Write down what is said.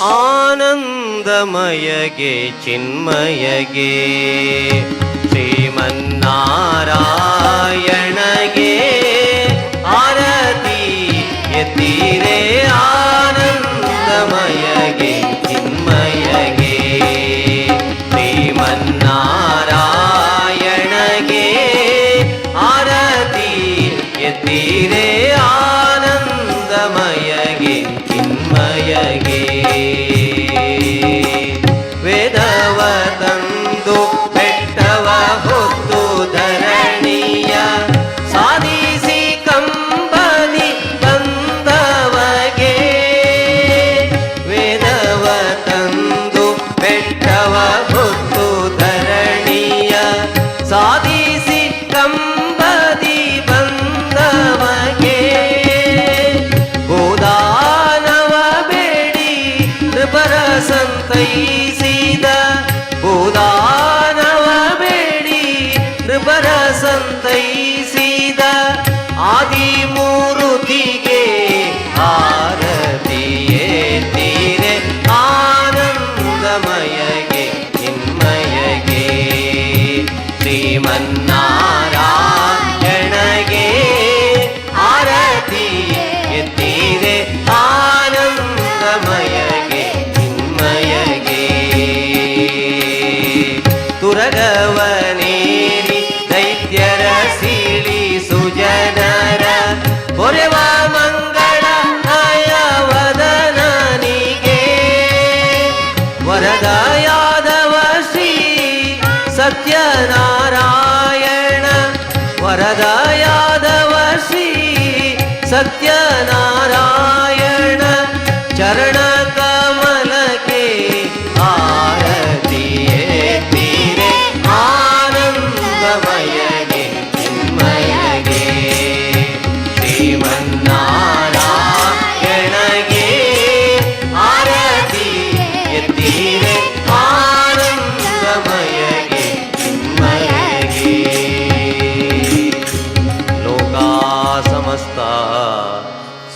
ஆனந்தமயகே சின்மயகே. ஸ்ரீமன்னாராயணகே ஆரதி எத்தீரே ஆனந்தமயகே சின்மயகே. ஸ்ரீமன்னாராயணகே ஆரதி எத்தீரே ಶ್ರೀಮನ್ನಾರಾಯಣಗೆ ಆರತಿ ಎತ್ತೀರೆ ಆನಂದಮಯಗೆ, ಚಿನ್ಮಯಗೆ. ತುರಗವನೇರಿ ದೈತ್ಯರ ಸೀಳಿ ಸುಜನರ ಹೊರೆವ ಮಂಗಳ ವದನನಿಗೆ ವರದ ಯಾದವ ಶ್ರೀ सत्यनारायण वरदयादवशी सत्य